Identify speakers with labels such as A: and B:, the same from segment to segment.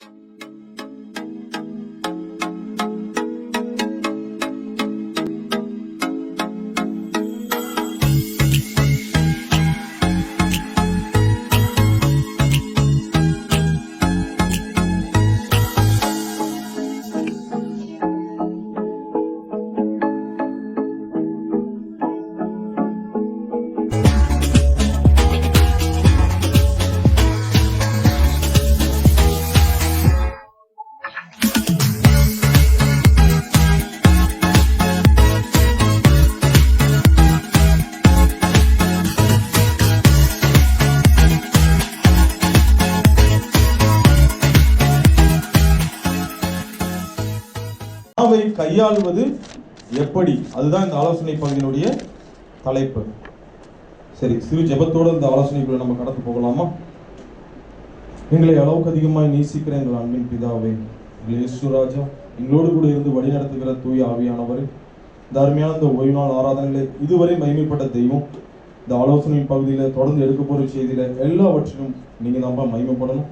A: Thank you. கையாளுவது எப்படி அதுதான் இந்த ஆலோசனை பகுதியினுடைய தலைப்பு சரி சிறு ஜபத்தோடு இந்த ஆலோசனைக்குள்ள நம்ம கடந்து போகலாமா எங்களை அளவுக்கு அதிகமாய் நேசிக்கிற எங்கள் அன்பின் பிதாவே ராஜா எங்களோடு கூட இருந்து வழி நடத்துகிற தூய் ஆவியானவர் இந்த அருமையான இந்த ஓய்வு நாள் ஆராதனைகளை இதுவரை மகிமைப்பட்ட தெய்வம் இந்த ஆலோசனை பகுதியில் தொடர்ந்து எடுக்க போகிற செய்தியில் எல்லாவற்றிலும் நீங்கள் நம்ம மகிமைப்படணும்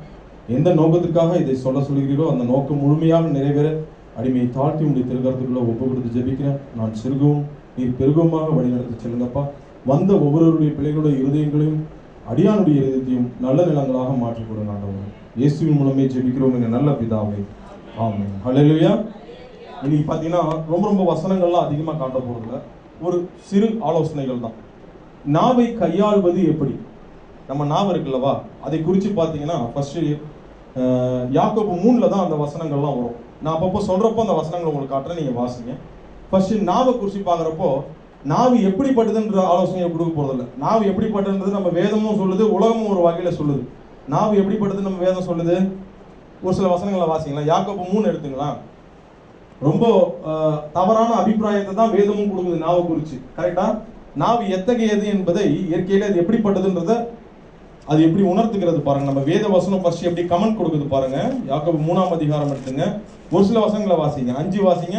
A: எந்த நோக்கத்துக்காக இதை சொல்ல சொல்கிறீர்களோ அந்த நோக்கம் முழுமையாக நிறைவேற அடிமையை தாழ்த்தி உடைய திருக்கரத்துக்குள்ள ஒப்பு கொடுத்து ஜெபிக்கிறேன் நான் செல்கவும் நீர் பெருகமாக வழிநடத்தி செல்லுங்கப்பா வந்த ஒவ்வொருவருடைய பிள்ளைகளுடைய இருதயங்களையும் அடியானுடைய இருதயத்தையும் நல்ல நிலங்களாக மாற்றிக் கொடுங்க ஆண்டவர் இயேசுவின் மூலமே ஜெபிக்கிறோம் எங்கள் நல்ல பிதாவே ஆமே ஹலலுயா இன்னைக்கு பார்த்தீங்கன்னா ரொம்ப ரொம்ப வசனங்கள்லாம் அதிகமாக காட்ட போகிறதில்ல ஒரு சிறு ஆலோசனைகள் தான் நாவை கையாள்வது எப்படி நம்ம நாவ இருக்குல்லவா அதை குறித்து பார்த்தீங்கன்னா ஃபஸ்ட்டு யாக்கோப்பு மூணில் தான் அந்த வசனங்கள்லாம் வரும் நான் அப்பப்போ சொல்கிறப்போ அந்த வசனங்களை உங்களுக்கு காட்டுறேன் நீங்கள் வாசிங்க ஃபஸ்ட்டு நாவை குறித்து பார்க்குறப்போ நாவு எப்படிப்பட்டதுன்ற ஆலோசனையை கொடுக்க போகிறதில்ல நாவு எப்படிப்பட்டதுன்றது நம்ம வேதமும் சொல்லுது உலகமும் ஒரு வகையில் சொல்லுது நாவு எப்படிப்பட்டது நம்ம வேதம் சொல்லுது ஒரு சில வசனங்களை வாசிங்களா யாக்கப்ப மூணு எடுத்துங்களா ரொம்ப தவறான அபிப்பிராயத்தை தான் வேதமும் கொடுக்குது நாவை குறித்து கரெக்டாக நாவு எத்தகையது என்பதை இயற்கையில் அது எப்படிப்பட்டதுன்றத அது எப்படி உணர்த்துக்கிறது பாருங்க நம்ம வேத வசனம் ஃபர்ஸ்ட் எப்படி கமெண்ட் கொடுக்குது பாருங்க யாக்கோ மூணாம் அதிகாரம் எடுத்துங்க ஒரு சில வசங்களை வாசிங்க அஞ்சு வாசிங்க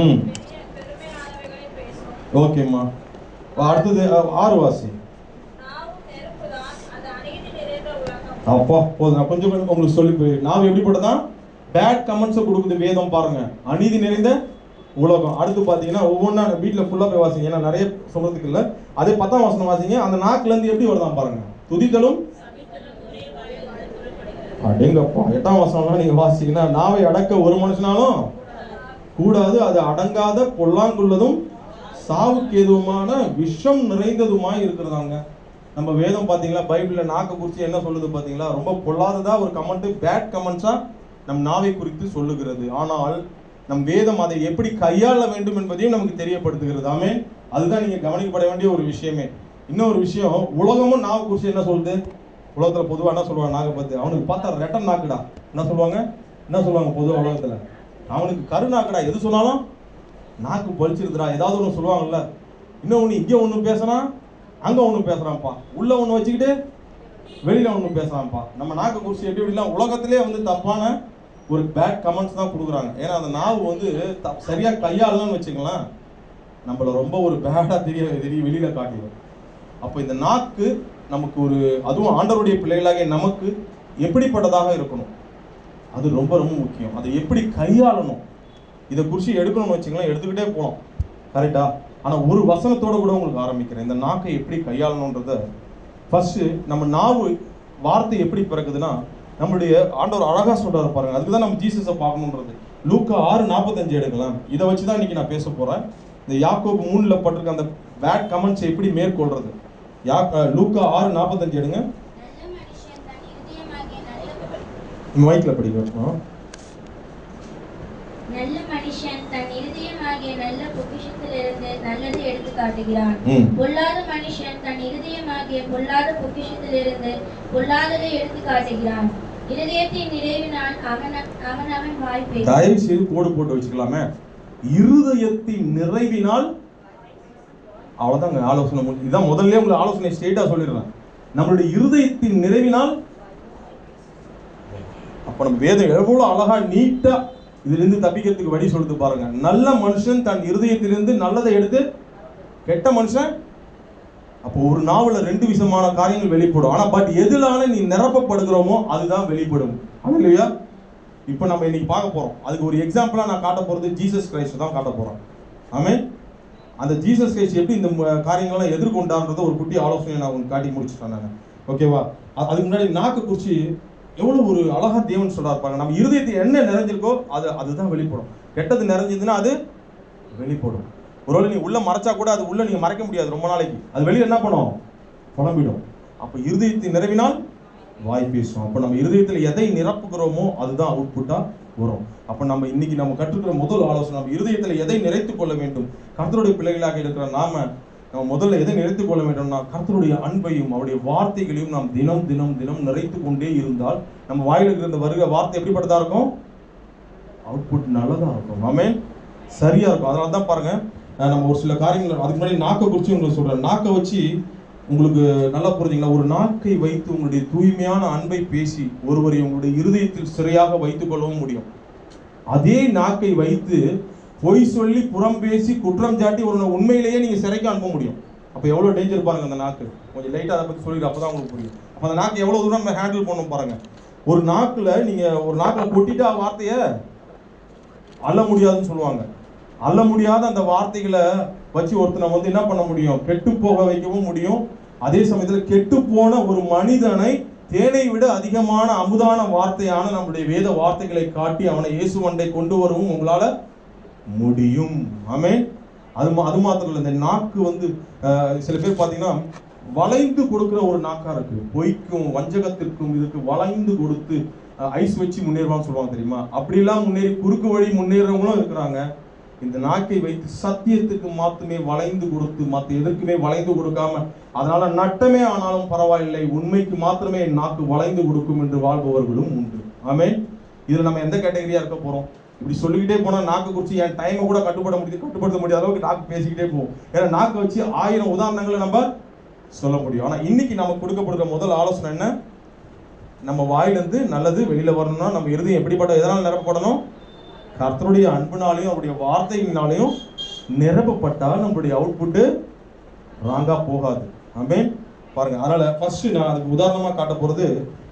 A: ம் ஓகேம்மா அடுத்தது ஆறு வாசி அப்பா போதும் நான் கொஞ்சம் கொஞ்சம் உங்களுக்கு சொல்லி போய் நாம் எப்படிப்பட்டதான் பேட் கமெண்ட்ஸை கொடுக்குது வேதம் பாருங்க அநீதி நிறைந்த உலகம் அடுத்து பார்த்தீங்கன்னா ஒவ்வொன்றா வீட்டில் ஃபுல்லாக போய் வாசிங்க ஏன்னா நிறைய சொல்கிறதுக்கு இல்லை அதே பத்தாம் வசனம் வாசிங்க அந்த நாக்குலேருந்து எப்படி வருதான் பாருங்க துதித்தலும் அடங்கப்பா எட்டாம் வசனம்லாம் நீங்கள் வாசிங்கன்னா நாவை அடக்க ஒரு மனுஷனாலும் கூடாது அது அடங்காத பொல்லாங்குள்ளதும் சாவுக்கு எதுவுமான விஷம் நிறைந்ததுமாய் இருக்கிறதாங்க நம்ம வேதம் பார்த்தீங்களா பைபிளில் நாக்கை குறித்து என்ன சொல்லுது பார்த்தீங்களா ரொம்ப பொல்லாததாக ஒரு கமெண்ட்டு பேட் கமெண்ட்ஸாக நம் நாவை குறித்து சொல்லுகிறது ஆனால் நம் வேதம் அதை எப்படி கையாள வேண்டும் என்பதையும் நமக்கு தெரியப்படுத்துகிறது ஆமே அதுதான் நீங்கள் கவனிக்கப்பட வேண்டிய ஒரு விஷயமே இன்னொரு விஷயம் உலகமும் நாக என்ன சொல்லுது உலகத்தில் பொதுவாக என்ன சொல்லுவாங்க நாக அவனுக்கு பார்த்தா ரெட்டன் நாக்குடா என்ன சொல்லுவாங்க என்ன சொல்லுவாங்க பொதுவாக உலகத்தில் அவனுக்கு கரு நாக்குடா எது சொன்னாலும் நாக்கு பலிச்சிருதுடா ஏதாவது ஒன்று சொல்லுவாங்கல்ல இன்னும் ஒன்று இங்கே ஒன்று பேசுகிறான் அங்கே ஒன்று பேசுகிறான்ப்பா உள்ளே ஒன்று வச்சுக்கிட்டு வெளியில் ஒன்று பேசுகிறான்ப்பா நம்ம நாக்கு குறிச்சி எப்படி எப்படிலாம் உலகத்திலே வந்து தப்பான ஒரு பேட் கமெண்ட்ஸ் தான் கொடுக்குறாங்க ஏன்னா அந்த நாவு வந்து சரியாக கையாளுதான்னு வச்சுக்கலாம் நம்மளை ரொம்ப ஒரு பேடாக தெரிய தெரிய வெளியில் காட்டிடும் அப்போ இந்த நாக்கு நமக்கு ஒரு அதுவும் ஆண்டவருடைய பிள்ளைகளாக நமக்கு எப்படிப்பட்டதாக இருக்கணும் அது ரொம்ப ரொம்ப முக்கியம் அதை எப்படி கையாளணும் இதை குறித்து எடுக்கணும்னு வச்சுக்கலாம் எடுத்துக்கிட்டே போகலாம் கரெக்டா ஆனால் ஒரு வசனத்தோடு கூட உங்களுக்கு ஆரம்பிக்கிறேன் இந்த நாக்கை எப்படி கையாளணுன்றத ஃபஸ்ட்டு நம்ம நாவு வார்த்தை எப்படி பிறக்குதுன்னா நம்மளுடைய ஆண்டவர் அழகாக சொல்றாரு பாருங்கள் அதுக்கு தான் நம்ம ஜீசஸை பார்க்கணுன்றது லூக்கா ஆறு நாற்பத்தஞ்சு எடுக்கலாம் இதை வச்சு தான் இன்றைக்கி நான் பேச போகிறேன் இந்த யாக்கோபு மூணில் பட்டிருக்க அந்த பேட் கமெண்ட்ஸ் எப்படி மேற்கொள்றது யா லூக்கா ஆறு நாற்பத்தஞ்சு எடுங்க மைக்கில் படிக்க வச்சுக்கோம்
B: நல்ல மனுஷன் தன் இருதயமாகிய நல்ல பொக்கிஷத்திலிருந்து நல்லதை எடுத்து காட்டுகிறான் பொல்லாத மனுஷன் தன் இருதயமாகிய பொல்லாத பொக்கிஷத்திலிருந்து பொல்லாததை எடுத்து காட்டுகிறான் இருதயத்தின் நிறைவினால் அவன் அவன் அவன் வாய்ப்பை
A: தயவு செய்து கோடு போட்டு வச்சுக்கலாமே இருதயத்தின் நிறைவினால் அவ்வளோதாங்க ஆலோசனை இதான் முதல்ல உங்களுக்கு ஆலோசனை ஸ்ட்ரெயிட்டாக சொல்லிடுறேன் நம்மளுடைய இருதயத்தின் நிறைவினால் அப்போ நம்ம வேதம் எவ்வளோ அழகா நீட்டாக இதுலேருந்து தப்பிக்கிறதுக்கு வழி சொல்லுது பாருங்க நல்ல மனுஷன் தன் இருதயத்திலிருந்து நல்லதை எடுத்து கெட்ட மனுஷன் அப்போ ஒரு நாவலில் ரெண்டு விதமான காரியங்கள் வெளிப்படும் ஆனால் பட் எதிலான நீ நிரப்பப்படுகிறோமோ அதுதான் வெளிப்படும் அது இல்லையா இப்போ நம்ம இன்னைக்கு பார்க்க போகிறோம் அதுக்கு ஒரு எக்ஸாம்பிளாக நான் காட்ட போகிறது ஜீசஸ் கிரைஸ்ட் தான் காட்ட போகிறோம் ஆமே அந்த ஜீசஸ் கிரைஸ்ட் எப்படி இந்த காரியங்கள்லாம் எதிர்கொண்டான்றத ஒரு குட்டி ஆலோசனை நான் உங்களுக்கு காட்டி முடிச்சுட்டேன் நான் ஓகேவா அதுக்கு முன்னாடி நாக்கு குறிச்சி எவ்வளோ ஒரு அழகாக தேவன் சொல்கிறா இருப்பாங்க நம்ம இருதயத்தில் என்ன நிறைஞ்சிருக்கோ அது அதுதான் வெளிப்படும் கெட்டது நிறைஞ்சதுன்னா அது வெளிப்படும் ஒருவேளை நீ உள்ளே மறைச்சா கூட அது உள்ளே நீங்கள் மறைக்க முடியாது ரொம்ப நாளைக்கு அது வெளியில் என்ன பண்ணும் புலம்பிடும் அப்போ இருதயத்தை நிறவினால் வாய் பேசும் அப்போ நம்ம இருதயத்தில் எதை நிரப்புகிறோமோ அதுதான் அவுட்புட்டாக வரும் அப்போ நம்ம இன்னைக்கு நம்ம கற்றுக்கிற முதல் ஆலோசனை நம்ம இருதயத்தில் எதை நிறைத்து கொள்ள வேண்டும் கர்த்தருடைய பிள்ளைகளாக இருக்கிற நாம நம்ம முதல்ல எதை நிறைத்து கொள்ள வேண்டும்னா கர்த்தருடைய அன்பையும் அவருடைய வார்த்தைகளையும் நாம் தினம் தினம் தினம் நிறைத்து கொண்டே இருந்தால் நம்ம வாயிலுக்கு இருந்த வருகிற வார்த்தை எப்படிப்பட்டதா இருக்கும் அவுட்புட் நல்லதா இருக்கும் ஆமே சரியா இருக்கும் அதனால தான் பாருங்க நம்ம ஒரு சில காரியங்கள் அதுக்கு முன்னாடி நாக்கை குறித்து உங்களுக்கு சொல்றேன் நாக்கை வச்சு உங்களுக்கு நல்லா புரிஞ்சுங்களா ஒரு நாக்கை வைத்து உங்களுடைய தூய்மையான அன்பை பேசி ஒருவரை உங்களுடைய இருதயத்தில் சிறையாக வைத்துக் கொள்ளவும் முடியும் அதே நாக்கை வைத்து பொய் சொல்லி புறம் பேசி குற்றம் சாட்டி ஒரு உண்மையிலேயே நீங்கள் சிறைக்கு அனுப்ப முடியும் அப்போ எவ்வளோ டேஞ்சர் பாருங்கள் அந்த நாக்கு கொஞ்சம் லைட்டாக அதை பற்றி சொல்லிடு அப்போ தான் உங்களுக்கு புரியும் அப்போ அந்த நாக்கு எவ்வளோ தூரம் நம்ம ஹேண்டில் பண்ணணும் பாருங்கள் ஒரு நாக்கில் நீங்கள் ஒரு நாக்கில் ஆ வார்த்தையை அள்ள முடியாதுன்னு சொல்லுவாங்க அள்ள முடியாத அந்த வார்த்தைகளை வச்சு ஒருத்தனை வந்து என்ன பண்ண முடியும் கெட்டு போக வைக்கவும் முடியும் அதே சமயத்தில் கெட்டு போன ஒரு மனிதனை தேனை விட அதிகமான அமுதான வார்த்தையான நம்முடைய வேத வார்த்தைகளை காட்டி அவனை இயேசு வண்டை கொண்டு வரவும் உங்களால் முடியும் ஆமே அது அது மாத்திரம் இல்லை இந்த நாக்கு வந்து சில பேர் பார்த்தீங்கன்னா வளைந்து கொடுக்குற ஒரு நாக்கா இருக்கு பொய்க்கும் வஞ்சகத்திற்கும் இதுக்கு வளைந்து கொடுத்து ஐஸ் வச்சு முன்னேறுவான்னு சொல்லுவாங்க தெரியுமா அப்படிலாம் முன்னேறி குறுக்கு வழி முன்னேறவங்களும் இருக்கிறாங்க இந்த நாக்கை வைத்து சத்தியத்துக்கு மாத்துமே வளைந்து கொடுத்து மற்ற எதற்குமே வளைந்து கொடுக்காம அதனால நட்டமே ஆனாலும் பரவாயில்லை உண்மைக்கு மாத்திரமே என் நாக்கு வளைந்து கொடுக்கும் என்று வாழ்பவர்களும் உண்டு ஆமே இதுல நம்ம எந்த கேட்டகரியா இருக்க போறோம் இப்படி சொல்லிக்கிட்டே போனா நாக்கு குறிச்சு என் டைமை கூட கட்டுப்பட முடியுது கட்டுப்படுத்த முடியாத அளவுக்கு நாக்கு பேசிக்கிட்டே போவோம் ஏன்னா நாக்கு வச்சு ஆயிரம் உதாரணங்களை நம்ம சொல்ல முடியும் ஆனா இன்னைக்கு நமக்கு கொடுக்கப்படுற முதல் ஆலோசனை என்ன நம்ம வாயிலிருந்து நல்லது வெளியில வரணும்னா நம்ம இறுதி எப்படிப்பட்ட எதனால் நிரப்பப்படணும் கர்த்தருடைய அன்புனாலையும் அவருடைய வார்த்தையினாலையும் நிரப்பப்பட்டால் நம்மளுடைய அவுட்புட்டு ராங்காக போகாது ஆமே பாருங்க அதனால ஃபர்ஸ்ட் நான் அதுக்கு உதாரணமாக காட்ட போகிறது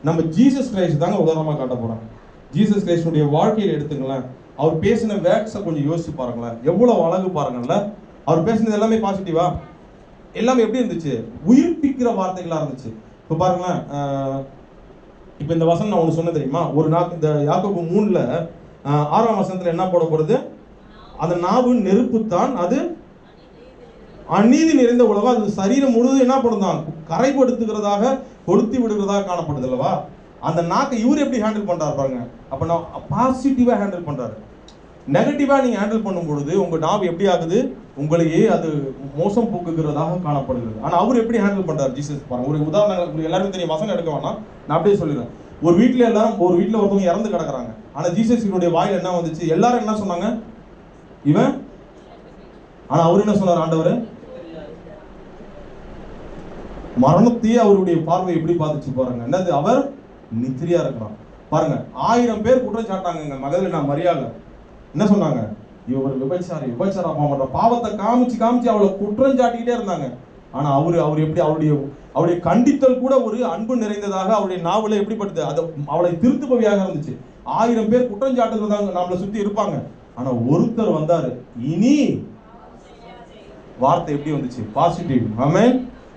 A: நம்ம ஜீசஸ் கிரைஸ்ட் தாங்க உதாரணமாக காட்ட போகிறோம் ஜீசஸ் கிரைஸ்டுடைய வாழ்க்கையில் எடுத்துங்களேன் அவர் பேசின வேர்ட்ஸை கொஞ்சம் யோசிச்சு பாருங்களேன் எவ்வளோ அழகு பாருங்கள்ல அவர் பேசினது எல்லாமே பாசிட்டிவா எல்லாமே எப்படி இருந்துச்சு உயிர்ப்பிக்கிற வார்த்தைகளாக இருந்துச்சு இப்போ பாருங்களேன் இப்போ இந்த வசனம் நான் ஒன்று சொன்னேன் தெரியுமா ஒரு நாக்கு இந்த யாக்கோ மூணில் ஆறாம் வசனத்தில் என்ன போட அந்த நாவு நெருப்புத்தான் அது அநீதி நிறைந்த உலகம் அது சரீரம் முழுவதும் என்ன பண்ணுதான் கரைப்படுத்துகிறதாக கொளுத்தி விடுகிறதாக காணப்படுது அல்லவா அந்த நாக்கை இவர் எப்படி ஹேண்டில் பண்ணுறாரு பாருங்க அப்போ நான் பாசிட்டிவாக ஹேண்டில் பண்ணுறாரு நெகட்டிவாக நீங்கள் ஹேண்டில் பண்ணும் பொழுது உங்கள் நாவு எப்படி ஆகுது உங்களையே அது மோசம் போக்குகிறதாக காணப்படுகிறது ஆனால் அவர் எப்படி ஹேண்டில் பண்ணுறாரு ஜீசஸ் பாருங்க ஒரு உதாரணங்கள் எல்லாருமே தெரியும் வசனம் எடுக்க வேணாம் நான் அப்படியே சொல்லிடுறேன் ஒரு வீட்டில் எல்லாரும் ஒரு வீட்டில் ஒருத்தவங்க இறந்து கிடக்குறாங்க ஆனால் ஜீசஸ் வாயில் என்ன வந்துச்சு எல்லாரும் என்ன சொன்னாங்க இவன் ஆனால் அவர் என்ன சொன்னார் ஆண்டவர் மரணத்தையே அவருடைய பார்வை எப்படி பார்த்துச்சு பாருங்க என்னது அவர் நித்திரியா இருக்கிறான் பாருங்க ஆயிரம் பேர் குற்றச்சாட்டாங்க மகளிர் நான் மரியாதை என்ன சொன்னாங்க இவர் விபச்சாரி விபச்சாரம் பாவத்தை காமிச்சு காமிச்சு அவளை குற்றம் சாட்டிக்கிட்டே இருந்தாங்க ஆனா அவரு அவர் எப்படி அவருடைய அவருடைய கண்டித்தல் கூட ஒரு அன்பு நிறைந்ததாக அவருடைய நாவலை எப்படிப்பட்டது அது அவளை திருத்துபவியாக இருந்துச்சு ஆயிரம் பேர் குற்றஞ்சாட்டு வந்தாங்க நம்மளை சுற்றி இருப்பாங்க ஆனால் ஒருத்தர் வந்தார் இனி வார்த்தை எப்படி வந்துச்சு பாசிட்டிவ் ஆமே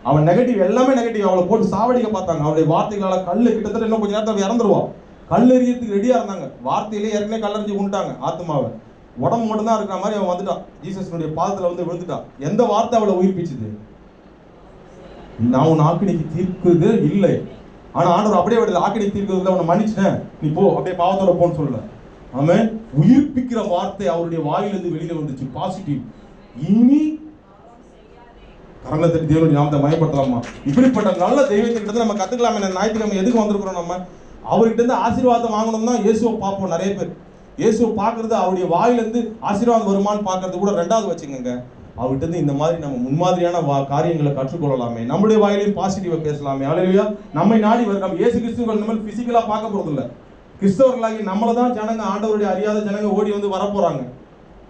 A: அவன் நெகட்டிவ் எல்லாமே நெகட்டிவ் அவளை போட்டு சாவடிக்க பார்த்தாங்க அவளுடைய வார்த்தைகளால் கல் கிட்டத்தட்ட இன்னும் கொஞ்சம் நேரத்தில் இறந்துருவான் கல் எறியத்துக்கு ரெடியாக இருந்தாங்க வார்த்தையிலே ஏற்கனவே கல்லறிஞ்சு உண்டாங்க ஆத்மாவை உடம்பு மட்டும்தான் இருக்கிற மாதிரி அவன் வந்துட்டான் ஜீசஸ்னுடைய பாதத்தில் வந்து விழுந்துட்டான் எந்த வார்த்தை அவளை உயிர்ப்பிச்சுது நான் உன் ஆக்கினைக்கு தீர்க்குது இல்லை ஆனால் ஆண்டவர் அப்படியே விடல ஆக்கினை தீர்க்கிறது அவனை மன்னிச்சிட்டேன் நீ போ அப்படியே பாவத்தோட போன்னு சொல்லல அவன் உயிர்ப்பிக்கிற வார்த்தை அவருடைய வாயிலிருந்து வெளியில வந்துச்சு பாசிட்டிவ் இனி கரங்கத்தை தட்டி தேவனுடைய நாமத்தை மயப்படுத்தலாமா இப்படிப்பட்ட நல்ல தெய்வத்திட்ட நம்ம கத்துக்கலாம் என்ன ஞாயிற்றுக்கிழமை எதுக்கு வந்திருக்கிறோம் நம்ம அவர்கிட்ட இருந்து ஆசீர்வாதம் வாங்கணும்னா இயேசுவை பார்ப்போம் நிறைய பேர் இயேசுவை பார்க்கறது அவருடைய வாயிலிருந்து ஆசீர்வாதம் வருமானு பார்க்கறது கூட ரெண்டாவது வச்சுக்கோங்க அவர்கிட்ட இந்த மாதிரி நம்ம முன்மாதிரியான வா காரியங்களை கற்றுக்கொள்ளலாமே நம்முடைய வாயிலையும் பாசிட்டிவாக பேசலாமே அலையா நம்மை நாடி நம்ம ஏசு கிறிஸ்துவர்கள் நம்ம ஃபிசிக்கலாக பார்க்க போகிறது இல்லை கிறிஸ்தவர்களாகி நம்மளை தான் ஜனங்க ஆண்டவருடைய அறியாத ஜனங்க ஓடி வந்து வரப்போகிறாங்க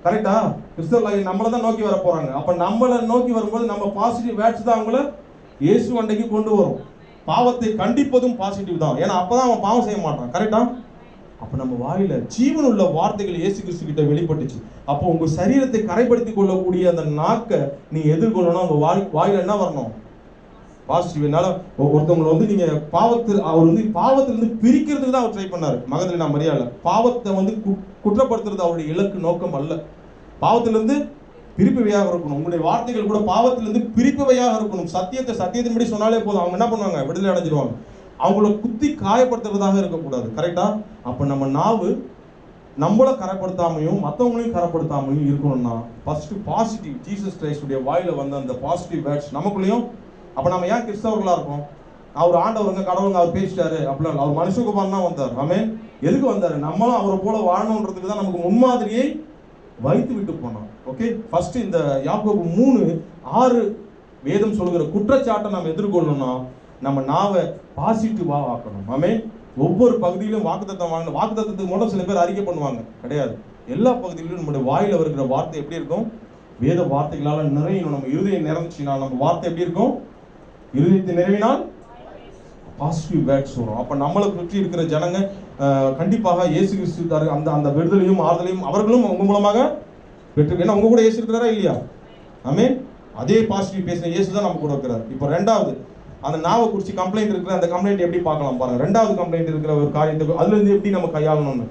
A: கரெக்டா கிறிஸ்தவர்களாகி நம்மளை தான் நோக்கி போறாங்க அப்போ நம்மளை நோக்கி வரும்போது நம்ம பாசிட்டிவ் வேட்ஸ் தான் அவங்கள இயேசு அண்டைக்கு கொண்டு வரும் பாவத்தை கண்டிப்பதும் பாசிட்டிவ் தான் ஏன்னா அப்போ தான் அவன் பாவம் செய்ய மாட்டான் கரெக்டாக அப்போ நம்ம வாயில ஜீவன் உள்ள வார்த்தைகள் இயேசு கிறிஸ்து கிட்ட வெளிப்பட்டுச்சு அப்போ உங்க சரீரத்தை கரைப்படுத்தி கொள்ளக்கூடிய அந்த நாக்கை நீங்க எதிர்கொள்ளணும் உங்க வாய் வாயில என்ன வரணும் பாசிட்டிவ் என்னால் ஒருத்தவங்களை வந்து நீங்கள் பாவத்தில் அவர் வந்து பாவத்திலிருந்து பிரிக்கிறதுக்கு தான் அவர் ட்ரை பண்ணார் மகத்தில் நான் மரியாதை பாவத்தை வந்து குற்றப்படுத்துறது அவருடைய இலக்கு நோக்கம் அல்ல பாவத்திலிருந்து பிரிப்பவையாக இருக்கணும் உங்களுடைய வார்த்தைகள் கூட பாவத்திலிருந்து பிரிப்பவையாக இருக்கணும் சத்தியத்தை சத்தியத்தின்படி சொன்னாலே போதும் அவங்க என்ன பண்ணுவாங்க விடுதலை அடைஞ்சிருவாங்க அவங்கள குத்தி காயப்படுத்துறதாக இருக்கக்கூடாது கரெக்டாக அப்போ நம்ம நாவு நம்மளை கரப்படுத்தாமையும் மற்றவங்களையும் கரப்படுத்தாமையும் இருக்கணும்னா ஃபஸ்ட்டு பாசிட்டிவ் ஜீசஸ் கிரைஸ்டுடைய வாயில் வந்த அந்த பாசிட்டிவ் வேர்ட்ஸ் நமக்குள்ளேயும் அப்போ நம்ம ஏன் கிறிஸ்தவர்களாக இருக்கோம் அவர் ஆண்டவருங்க கடவுளுங்க அவர் பேசிட்டாரு அப்படிலாம் அவர் மனுஷகுமார் தான் வந்தார் ஆமே எதுக்கு வந்தார் நம்மளும் அவரை போல வாழணுன்றதுக்கு தான் நமக்கு முன்மாதிரியை வைத்து விட்டு போனோம் ஓகே ஃபர்ஸ்ட் இந்த யாப்போ மூணு ஆறு வேதம் சொல்கிற குற்றச்சாட்டை நம்ம எதிர்கொள்ளணும்னா நம்ம நாவை பாசிட்டிவாக ஆக்கணும் ஆமே ஒவ்வொரு பகுதியிலும் வாக்குத்தத்தம் வாங்கின வாக்குத்தத்தத்துக்கு மூலம் சில பேர் அறிக்கை பண்ணுவாங்க கிடையாது எல்லா பகுதியிலும் நம்முடைய வாயில் இருக்கிற வார்த்தை எப்படி இருக்கும் வேத வார்த்தைகளால் நிறையணும் நம்ம இருதயம் நிறைஞ்சினால் நம்ம வார்த்தை எப்படி இருக்கும் இருதயத்தை நிறைவினால் பாசிட்டிவ் வேர்ட்ஸ் வரும் அப்போ நம்மளை சுற்றி இருக்கிற ஜனங்க கண்டிப்பாக இயேசு கிறிஸ்து அந்த அந்த விடுதலையும் ஆறுதலையும் அவர்களும் உங்க மூலமாக பெற்று ஏன்னா உங்க கூட இயேசு இருக்கிறாரா இல்லையா ஆமே அதே பாசிட்டிவ் பேசின இயேசு தான் நம்ம கூட இருக்கிறார் இப்போ ரெண்டாவது அந்த நாவை குறித்து கம்ப்ளைண்ட் இருக்கிற அந்த கம்ப்ளைண்ட் எப்படி பார்க்கலாம் பாருங்க ரெண்டாவது கம்ப்ளைண்ட் இருக்கிற ஒரு காரியத்தை அதுலேருந்து எப்படி நம்ம கையாளணும்னு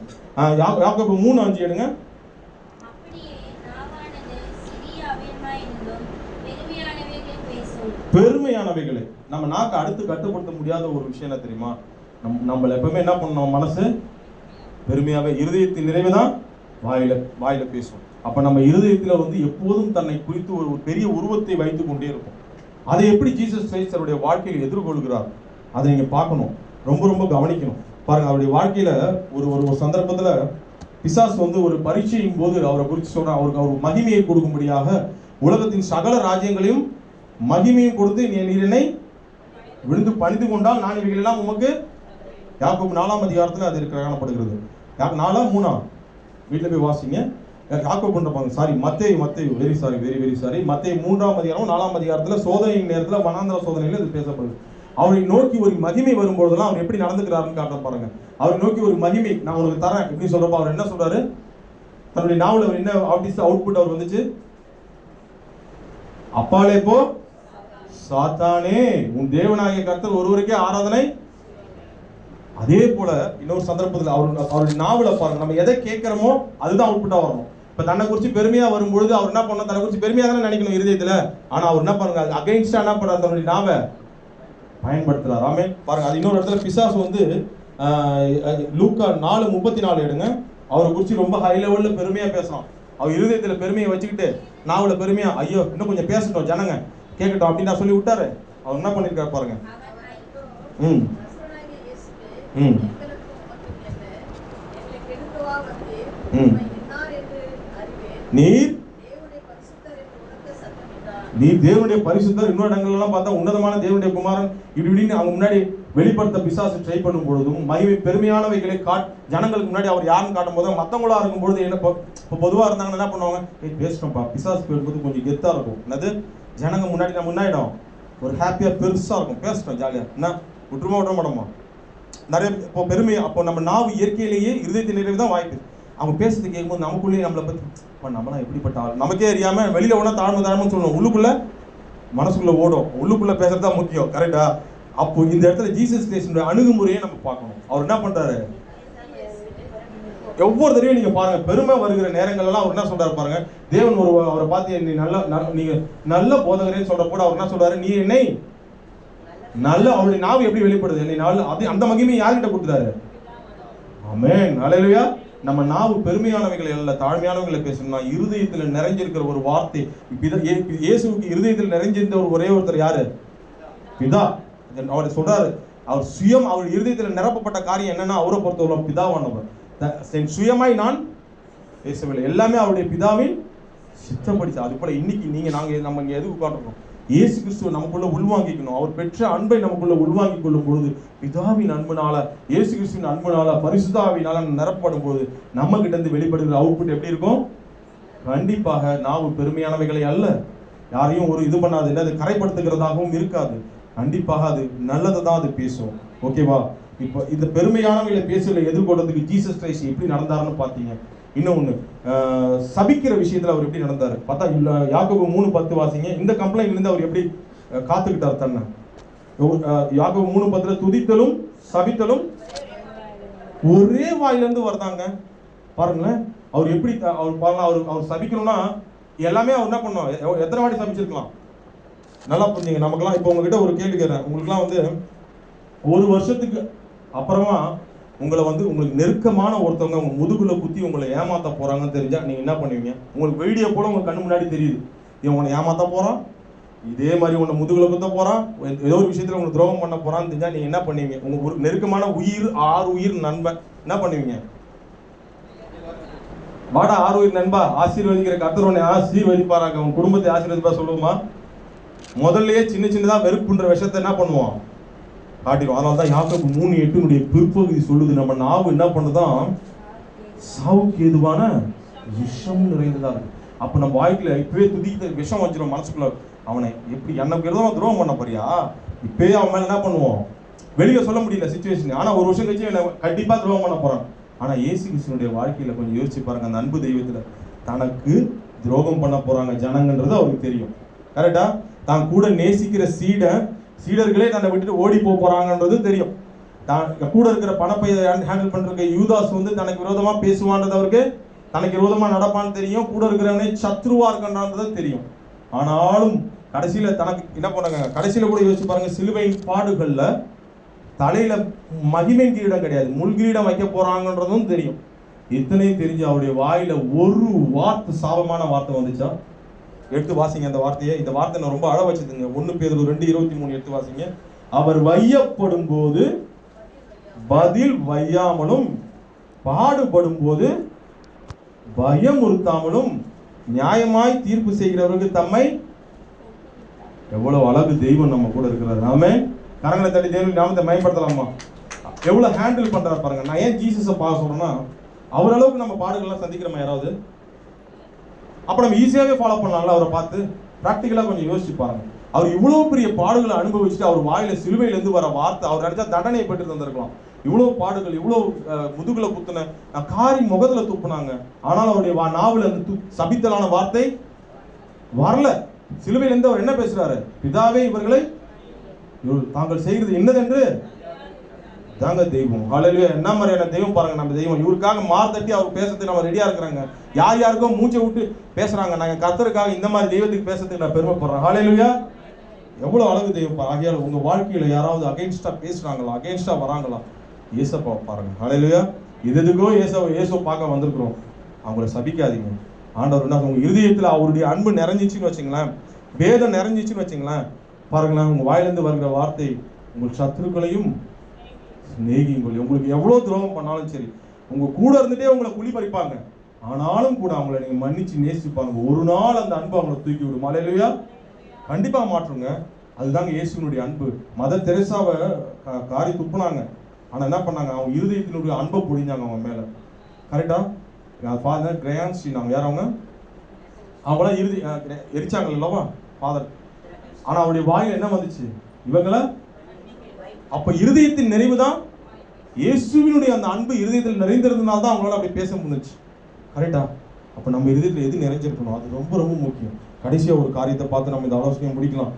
A: யாக்கப்பு மூணு அஞ்சு எடுங்க பெருமையானவைகளை நம்ம நாக்கை அடுத்து கட்டுப்படுத்த முடியாத ஒரு விஷயம் என்ன தெரியுமா நம் நம்மளை எப்பவுமே என்ன பண்ணோம் மனசு பெருமையாக இருதயத்தின் நிறைவு தான் வாயில வாயில பேசும் அப்ப நம்ம இருதயத்துல வந்து எப்போதும் தன்னை குறித்து ஒரு பெரிய உருவத்தை வைத்து கொண்டே இருக்கும் அதை எப்படி ஜீசஸ் கிரைஸ்ட் அவருடைய வாழ்க்கையில் எதிர்கொள்கிறார் அதை நீங்கள் பார்க்கணும் ரொம்ப ரொம்ப கவனிக்கணும் பாருங்க அவருடைய வாழ்க்கையில ஒரு ஒரு சந்தர்ப்பத்தில் பிசாஸ் வந்து ஒரு பரீட்சையின் போது அவரை குறித்து சொல்ற அவருக்கு அவர் மகிமையை கொடுக்கும்படியாக உலகத்தின் சகல ராஜ்யங்களையும் மகிமையும் கொடுத்து நீ நீரினை விழுந்து பணிந்து கொண்டால் நான் இவைகளெல்லாம் உமக்கு யாக்கும் நாலாம் அதிகாரத்தில் அது காணப்படுகிறது யாக்கு நாலாம் மூணா வீட்டில் போய் வாசிங்க யாக்கோ கொண்ட பாருங்க சாரி மத்திய மத்திய very sorry very very sorry மத்திய மூன்றாம் அதிகாரம் நாலாம் அதிகாரத்தில் சோதனையின் நேரத்தில் வனாந்திர சோதனையில் இது பேசப்படுது அவரை நோக்கி ஒரு மகிமை வரும்போதெல்லாம் அவர் எப்படி நடந்துக்கிறாருன்னு காட்ட பாருங்க அவரை நோக்கி ஒரு மகிமை நான் உங்களுக்கு தரேன் எப்படி சொல்றப்ப அவர் என்ன சொல்றாரு தன்னுடைய நாவல் அவர் என்ன அவுட்டிஸ் அவுட்புட் அவர் வந்துச்சு அப்பாலே போ சாத்தானே உன் தேவனாகிய கர்த்தர் ஒருவருக்கே ஆராதனை அதே போல இன்னொரு சந்தர்ப்பத்தில் அவர் அவருடைய நாவலை பாருங்க நம்ம எதை கேட்கிறோமோ அதுதான் அவுட்புட்டாக வரணும் இப்போ தன்னை குறித்து பெருமையாக வரும்பொழுது அவர் என்ன பண்ணணும் தன்னை குறித்து பெருமையாக தானே நினைக்கணும் இருதயத்தில் ஆனால் அவர் என்ன பண்ணுங்க அது என்ன பண்ணுறாரு தன்னுடைய நாவ பயன்படுத்துகிறார் ஆமே பாருங்க அது இன்னொரு இடத்துல பிசாஸ் வந்து லூக்கா நாலு முப்பத்தி நாலு எடுங்க அவரை குறித்து ரொம்ப ஹை லெவலில் பெருமையாக பேசுகிறான் அவர் இருதயத்தில் பெருமையை வச்சுக்கிட்டு நாவல பெருமையாக ஐயோ இன்னும் கொஞ்சம் பேசட்டும் ஜனங்க கேட்கட்டும் அப்படின்னு சொல்லி விட்டாரு அவர் என்ன பண்ணியிருக்காரு பாருங்க
B: ம் ம் ம்
A: நீர் நீ தேவனுடைய பரிசுத்தர் இன்னொரு இடங்கள்லாம் பார்த்தா உன்னதமான தேவனுடைய குமாரன் இப்படி இப்படின்னு அவங்க முன்னாடி வெளிப்படுத்த பிசாசு ட்ரை பண்ணும் பொழுதும் மகிமை பெருமையானவைகளை காட் ஜனங்களுக்கு முன்னாடி அவர் யாரும் காட்டும் போது மற்றவங்களா இருக்கும் பொழுது என்ன இப்போ பொதுவாக இருந்தாங்கன்னா என்ன பண்ணுவாங்க ஏய் பேசிட்டோம்ப்பா பிசாசு போது கொஞ்சம் கெத்தாக இருக்கும் என்னது ஜனங்க முன்னாடி நம்ம முன்னாடிடும் ஒரு ஹாப்பியாக பெருசாக இருக்கும் பேசிட்டோம் ஜாலியாக என்ன விட்டுருமா விட மாட்டோமா நிறைய இப்போ பெருமை அப்போ நம்ம நாவு இயற்கையிலேயே இருதயத்தின் நிறைவு தான் வாய்ப்பு அவங்க பேசுறது கேட்கும்போது நமக்குள்ளேயே நம்மளை பற்றி இப்போ நம்மளாம் எப்படிப்பட்ட ஆள் நமக்கே அறியாமல் வெளியில் ஒன்றா தாழ்மை தாழ்மைன்னு சொல்லுவோம் உள்ளுக்குள்ளே மனசுக்குள்ளே ஓடும் உள்ளுக்குள்ளே பேசுறது தான் முக்கியம் கரெக்டா அப்போ இந்த இடத்துல ஜீசஸ் கிரேஷனுடைய அணுகுமுறையை நம்ம பார்க்கணும் அவர் என்ன பண்ணுறாரு ஒவ்வொரு தடவையும் நீங்கள் பாருங்கள் பெருமை வருகிற நேரங்கள்லாம் அவர் என்ன சொல்றாரு பாருங்க தேவன் ஒரு அவரை பார்த்து நீ நல்ல நீங்கள் நல்ல போதகரேன்னு சொல்ற கூட அவர் என்ன சொல்றாரு நீ என்னை நல்ல அவருடைய நாவு எப்படி வெளிப்படுது என்னை நல்ல அது அந்த மகிமையை யார்கிட்ட கொடுத்துறாரு ஆமே நல்லையா நம்ம நாவு பெருமையானவைகளை அல்ல தாழ்மையானவங்களை பேசணும்னா இருதயத்தில் நிறைஞ்சிருக்கிற ஒரு வார்த்தை இயேசுக்கு இருதயத்தில் நிறைஞ்சிருந்த ஒரு ஒரே ஒருத்தர் யாரு பிதா அவர் சொல்றாரு அவர் சுயம் அவர் இருதயத்தில் நிரப்பப்பட்ட காரியம் என்னன்னா அவரை பொறுத்தவரை பிதாவானவர் சுயமாய் நான் பேசவில்லை எல்லாமே அவருடைய பிதாவின் சித்தம் அது போல இன்னைக்கு நீங்க நாங்க நம்ம இங்க எதுக்கு உட்காந்துருக்கோம் இயேசு கிறிஸ்துவ நமக்குள்ள உள்வாங்கிக்கணும் அவர் பெற்ற அன்பை நமக்குள்ள உள்வாங்கி கொள்ளும் பொழுது பிதாவின் அன்புனால இயேசு கிறிஸ்துவின் அன்புனால பரிசுதாவினால நிரப்படும் போது நம்ம கிட்ட இருந்து வெளிப்படுகிற அவுட்புட் எப்படி இருக்கும் கண்டிப்பாக நாவு பெருமையானவைகளை அல்ல யாரையும் ஒரு இது பண்ணாது இல்லை அது கரைப்படுத்துகிறதாகவும் இருக்காது கண்டிப்பாக அது நல்லதை தான் அது பேசும் ஓகேவா இப்போ இந்த பெருமையானவைகளை பேசுகிற எதிர்கொள்றதுக்கு ஜீசஸ் கிரைஸ்ட் எப்படி நடந்தாருன்னு பார்த்தீங்க இன்னொன்று சபிக்கிற விஷயத்தில் அவர் எப்படி நடந்தார் பார்த்தா இல்லை யாக்கோபு மூணு பத்து வாசிங்க இந்த கம்ப்ளைண்ட்லேருந்து அவர் எப்படி காத்துக்கிட்டார் தன்னை யாக்கோபு மூணு பத்தில் துதித்தலும் சபித்தலும் ஒரே வாயிலேருந்து வருதாங்க பாருங்களேன் அவர் எப்படி அவர் பாருங்க அவர் அவர் சபிக்கணும்னா எல்லாமே அவர் என்ன பண்ணுவாங்க எத்தனை வாட்டி சபிச்சிருக்கலாம் நல்லா புரிஞ்சுங்க நமக்குலாம் இப்போ உங்ககிட்ட ஒரு கேள்வி கேட்குறேன் உங்களுக்குலாம் வந்து ஒரு வருஷத்துக்கு அப்புறமா உங்களை வந்து உங்களுக்கு நெருக்கமான ஒருத்தவங்க உங்கள் முதுகுல குத்தி உங்களை ஏமாற்ற போகிறாங்கன்னு தெரிஞ்சால் நீங்கள் என்ன பண்ணுவீங்க உங்களுக்கு வீடியோ கூட உங்கள் கண்ணு முன்னாடி தெரியுது இவன் உன்னை ஏமாற்ற போகிறான் இதே மாதிரி உன்னை முதுகுல குத்த போகிறான் ஏதோ ஒரு விஷயத்தில் உங்களுக்கு துரோகம் பண்ண போகிறான்னு தெரிஞ்சா நீங்கள் என்ன பண்ணுவீங்க உங்களுக்கு ஒரு நெருக்கமான உயிர் ஆறு உயிர் நண்பன் என்ன பண்ணுவீங்க வாடா ஆறு உயிர் நண்பா ஆசீர்வதிக்கிற கத்தர் உன்னை ஆசீர்வதிப்பாராங்க உன் குடும்பத்தை ஆசீர்வதிப்பா சொல்லுவோமா முதல்லயே சின்ன சின்னதாக வெறுப்புன்ற விஷயத்த என்ன பண்ணுவோம் காட்டிடும் அதனால தான் யாக்கப்பு மூணு எட்டுனுடைய பிற்பகுதி சொல்லுது நம்ம நாவு என்ன பண்ணுதான் சாவுக்கு ஏதுவான விஷம் நிறைந்ததா இருக்கு அப்போ நம்ம வாய்க்கில் இப்பவே துதிக்க விஷம் வச்சிடும் மனசுக்குள்ள அவனை எப்படி என்ன தான் துரோகம் பண்ண போறியா இப்பயே அவன் மேலே என்ன பண்ணுவோம் வெளியே சொல்ல முடியல சுச்சுவேஷன் ஆனால் ஒரு வருஷம் கழிச்சு என்ன கண்டிப்பாக துரோகம் பண்ண போகிறான் ஆனால் ஏசு கிருஷ்ணனுடைய வாழ்க்கையில் கொஞ்சம் யோசிச்சு பாருங்க அந்த அன்பு தெய்வத்தில் தனக்கு துரோகம் பண்ண போகிறாங்க ஜனங்கன்றது அவருக்கு தெரியும் கரெக்டா தான் கூட நேசிக்கிற சீடை சீடர்களே தன்னை விட்டுட்டு ஓடி போறாங்கன்றது தெரியும் கூட இருக்கிற பணப்பையை ஹேண்டில் பண்றதுக்கு யூதாஸ் வந்து தனக்கு விரோதமா பேசுவான்றது அவருக்கு தனக்கு விரோதமா நடப்பான்னு தெரியும் கூட இருக்கிறவனே சத்ருவா இருக்கின்றது தெரியும் ஆனாலும் கடைசியில தனக்கு என்ன பண்ணுங்க கடைசியில கூட யோசிச்சு பாருங்க சிலுவையின் பாடுகள்ல தலையில மகிமையின் கிரீடம் கிடையாது முள் கிரீடம் வைக்க போறாங்கன்றதும் தெரியும் எத்தனையும் தெரிஞ்சு அவருடைய வாயில ஒரு வார்த்தை சாபமான வார்த்தை வந்துச்சா எடுத்து வாசிங்க அந்த வார்த்தையை இந்த வார்த்தை நான் ரொம்ப அழ வச்சுதுங்க ஒன்று பேர் ரெண்டு இருபத்தி மூணு எடுத்து வாசிங்க அவர் வையப்படும் போது பதில் வையாமலும் பாடுபடும் போது பயமுறுத்தாமலும் நியாயமாய் தீர்ப்பு செய்கிறவர்கள் தம்மை எவ்வளவு அழகு தெய்வம் நம்ம கூட இருக்கிறார் நாம கரங்களை தட்டி தேவ நாமத்தை மயப்படுத்தலாமா எவ்வளவு ஹேண்டில் பண்றாரு பாருங்க நான் ஏன் ஜீசஸை பார்க்க சொல்றேன்னா அவரளவுக்கு நம்ம பாடுகள்லாம் சந்திக்கிறோமா யாராவது அப்போ நம்ம ஈஸியாகவே ஃபாலோ பண்ணலாம்ல அவரை பார்த்து ப்ராக்டிக்கலாக கொஞ்சம் யோசிச்சு பாருங்க அவர் இவ்வளோ பெரிய பாடுகளை அனுபவிச்சுட்டு அவர் வாயில சிலுவையிலேருந்து வர வார்த்தை அவர் அடித்தா தண்டனையை பெற்று தந்திருக்கலாம் இவ்வளோ பாடுகள் இவ்வளோ முதுகுல குத்துன காரி முகத்தில் துப்புனாங்க ஆனால் அவருடைய நாவில் அந்த து சபித்தலான வார்த்தை வரல சிலுவையிலேருந்து அவர் என்ன பேசுறாரு பிதாவே இவர்களை தாங்கள் செய்கிறது என்னதென்று தாங்க தெய்வம் அழலுவே என்ன மாதிரியான தெய்வம் பாருங்க நம்ம தெய்வம் இவருக்காக மார்த்தட்டி அவர் பேசுறதுக்கு நம்ம ரெடியா இருக்கிறாங்க யார் யாருக்கும் மூச்சை விட்டு பேசுறாங்க நாங்க கத்தருக்காக இந்த மாதிரி தெய்வத்துக்கு பேசுறதுக்கு நான் பெருமைப்படுறேன் அழலுவியா எவ்வளவு அழகு தெய்வம் ஆகியால் உங்க வாழ்க்கையில யாராவது அகைன்ஸ்டா பேசுறாங்களா அகைன்ஸ்டா வராங்களா ஏசப்பா பாருங்க அழலுவியா இது எதுக்கோ ஏசோ ஏசோ பார்க்க வந்திருக்கிறோம் அவங்கள சபிக்காதீங்க ஆண்டவர் என்ன உங்க இருதயத்துல அவருடைய அன்பு நிறைஞ்சிச்சுன்னு வச்சுங்களேன் வேதம் நிறைஞ்சிச்சுன்னு வச்சுங்களேன் பாருங்களேன் உங்க வாயிலிருந்து வருகிற வார்த்தை உங்கள் சத்துருக்களையும் சிநேகிங்கள் உங்களுக்கு எவ்வளோ துரோகம் பண்ணாலும் சரி உங்கள் கூட இருந்துகிட்டே உங்களை குழி பறிப்பாங்க ஆனாலும் கூட அவங்கள நீங்கள் மன்னிச்சு நேசிப்பாங்க ஒரு நாள் அந்த அன்பு அவங்கள தூக்கி விடும் இல்லையா கண்டிப்பாக மாற்றுங்க அதுதாங்க இயேசுனுடைய அன்பு மதர் கா காரி துப்புனாங்க ஆனால் என்ன பண்ணாங்க அவங்க இருதயத்தினுடைய அன்பை பொழிஞ்சாங்க அவங்க மேலே கரெக்டாக ஃபாதர் கிரேயான் ஸ்ரீநாம் யார் அவங்க அவங்களாம் இறுதி எரிச்சாங்க இல்லவா ஃபாதர் ஆனால் அவருடைய வாயில் என்ன வந்துச்சு இவங்களை அப்போ இருதயத்தின் நிறைவு தான் இயேசுவினுடைய அந்த அன்பு இருதயத்தில் நிறைந்திருந்தனால தான் அவங்களால அப்படி பேச முடிஞ்சு கரெக்டா அப்போ நம்ம இருதயத்தில் எது நிறைஞ்சிருக்கணும் அது ரொம்ப ரொம்ப முக்கியம் கடைசியாக ஒரு காரியத்தை பார்த்து நம்ம இந்த ஆலோசனையை முடிக்கலாம்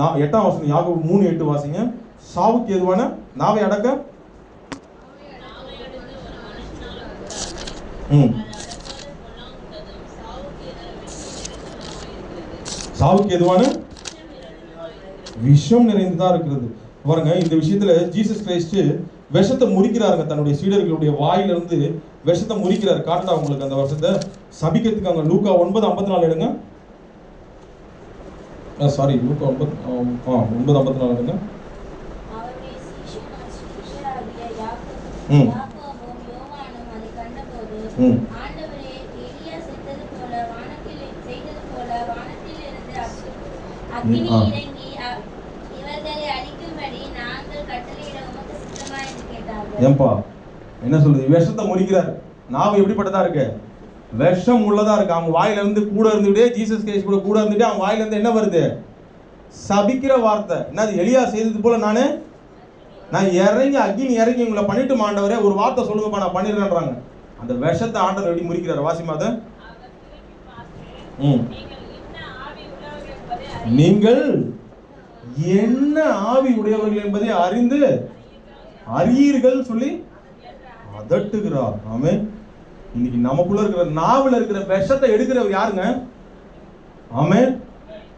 A: நான் எட்டாம் வசனம் யாக மூணு எட்டு வாசிங்க சாவுக்கு எதுவான நாவை அடக்க சாவுக்கு எதுவான விஷம் நிறைந்துதான் இருக்கிறது பாருங்க இந்த விஷயத்துல ஜீசஸ் கிரைஸ்ட் விஷத்தை முறிக்கிறாருங்க தன்னுடைய சீடர்களுடைய இருந்து விஷத்தை முறிக்கிறார் காட்டா அவங்களுக்கு அந்த வருஷத்தை சபிக்கிறதுக்கு அங்க லூக்கா ஒன்பது ஐம்பத்தி நாலு எடுங்க சாரி லூக்கா ஒன்பது ஒன்பது ஐம்பத்தி நாலு எடுங்க
B: ம் ம் ஆ
A: ஏன்பா என்ன சொல்றது விஷத்தை முடிக்கிறார் நாவம் எப்படிப்பட்டதா இருக்கு விஷம் உள்ளதா இருக்கு அவங்க வாயில இருந்து கூட இருந்துகிட்டே ஜீசஸ் கேஸ் கூட கூட இருந்துகிட்டே அவங்க வாயில இருந்து என்ன வருது சபிக்கிற வார்த்தை என்ன எளியா செய்தது போல நானு நான் இறங்கி அக்னி இறங்கி உங்களை பண்ணிட்டு மாண்டவரே ஒரு வார்த்தை சொல்லுங்கப்பா நான் பண்ணிடுறேன்றாங்க அந்த விஷத்தை ஆண்டவர் எப்படி முறிக்கிறார் வாசிமாத ம் நீங்கள் என்ன ஆவி உடையவர்கள் என்பதை அறிந்து அறியீர்கள் சொல்லி அதட்டுகிறார் ஆமே இன்னைக்கு நமக்குள்ள இருக்கிற நாவில் இருக்கிற விஷத்தை எடுக்கிறவர் யாருங்க ஆமே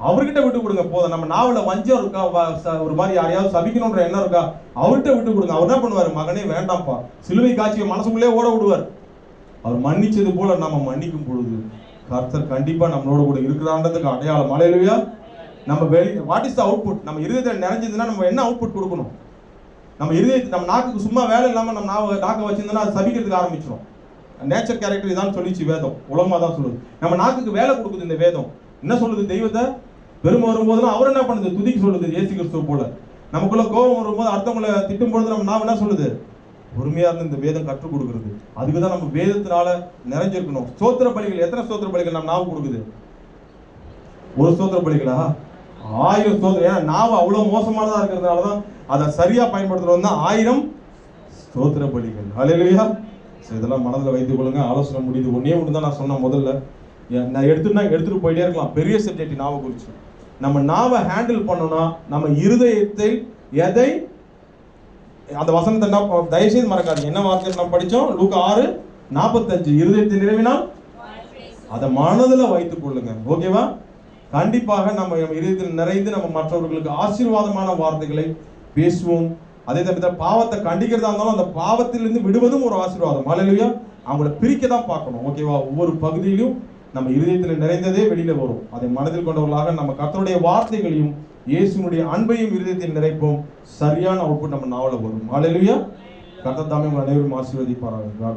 A: அவர்கிட்ட விட்டு கொடுங்க போதும் நம்ம நாவல வஞ்சம் இருக்கா ஒரு மாதிரி யாரையாவது சபிக்கணுன்ற எண்ணம் இருக்கா அவர்கிட்ட விட்டு கொடுங்க அவர் என்ன பண்ணுவார் மகனே வேண்டாம்ப்பா சிலுவை காட்சியை மனசுக்குள்ளே ஓட விடுவார் அவர் மன்னிச்சது போல நம்ம மன்னிக்கும் பொழுது கர்த்தர் கண்டிப்பா நம்மளோட கூட இருக்கிறான்றதுக்கு அடையாளம் அலையிலையா நம்ம வெளி வாட் இஸ் த அவுட்புட் நம்ம இருதயத்தில் நிறைஞ்சதுன்னா நம்ம என்ன அவுட்புட் கொடுக்கணும் நம்ம இருதய நம்ம நாக்குக்கு சும்மா வேலை இல்லாமல் நம்ம நாவை நாக்கை அது சபிக்கிறதுக்கு ஆரம்பிச்சிடும் நேச்சர் கேரக்டர் இதான்னு சொல்லிச்சு வேதம் உலகமாக தான் சொல்லுது நம்ம நாக்குக்கு வேலை கொடுக்குது இந்த வேதம் என்ன சொல்லுது தெய்வத்தை பெருமை வரும்போதுலாம் அவர் என்ன பண்ணுது துதிக்கு சொல்லுது ஏசு கிறிஸ்துவ போல நமக்குள்ள கோபம் வரும்போது அடுத்தவங்களை திட்டும் பொழுது நம்ம நாவ என்ன சொல்லுது பொறுமையா இருந்து இந்த வேதம் கற்றுக் கொடுக்குறது அதுக்கு தான் நம்ம வேதத்தினால நிறைஞ்சிருக்கணும் சோத்திர பலிகள் எத்தனை சோத்திர பலிகள் நம்ம நாவு கொடுக்குது ஒரு சோத்திர பலிகளா ஆயிரம் ஸ்தோத்திரம் ஏன்னா நாவு அவ்வளோ மோசமானதாக இருக்கிறதுனால தான் அதை சரியாக பயன்படுத்துறது தான் ஆயிரம் ஸ்தோத்திர பலிகள் அலையிலையா ஸோ இதெல்லாம் மனதில் வைத்துக் கொள்ளுங்க ஆலோசனை முடியுது ஒன்றே ஒன்று தான் நான் சொன்னேன் முதல்ல நான் எடுத்துனா எடுத்துகிட்டு போயிட்டே இருக்கலாம் பெரிய சப்ஜெக்ட் நாவை குறித்து நம்ம நாவை ஹேண்டில் பண்ணோம்னா நம்ம இருதயத்தை எதை அந்த வசனத்தை என்ன தயவுசெய்து மறக்காது என்ன வார்த்தை நம்ம படித்தோம் லூக்க ஆறு நாற்பத்தஞ்சு இருதயத்தை நிறைவினால் அதை மனதில் வைத்துக் கொள்ளுங்க ஓகேவா கண்டிப்பாக நம்ம இதயத்தில் நிறைந்து நம்ம மற்றவர்களுக்கு ஆசீர்வாதமான வார்த்தைகளை பேசுவோம் அதே தவிர பாவத்தை கண்டிக்கிறதா இருந்தாலும் அந்த பாவத்திலிருந்து விடுவதும் ஒரு ஆசீர்வாதம் அலையிலையா அவங்கள பிரிக்க தான் பார்க்கணும் ஓகேவா ஒவ்வொரு பகுதியிலும் நம்ம இதயத்தில் நிறைந்ததே வெளியில வரும் அதை மனதில் கொண்டவர்களாக நம்ம கத்தருடைய வார்த்தைகளையும் இயேசுனுடைய அன்பையும் இருதயத்தில் நிறைப்போம் சரியான அவுட்புட் நம்ம நாவல வரும் அலையிலுயா கத்த அனைவரும் ஆசீர்வதிப்பார்கள்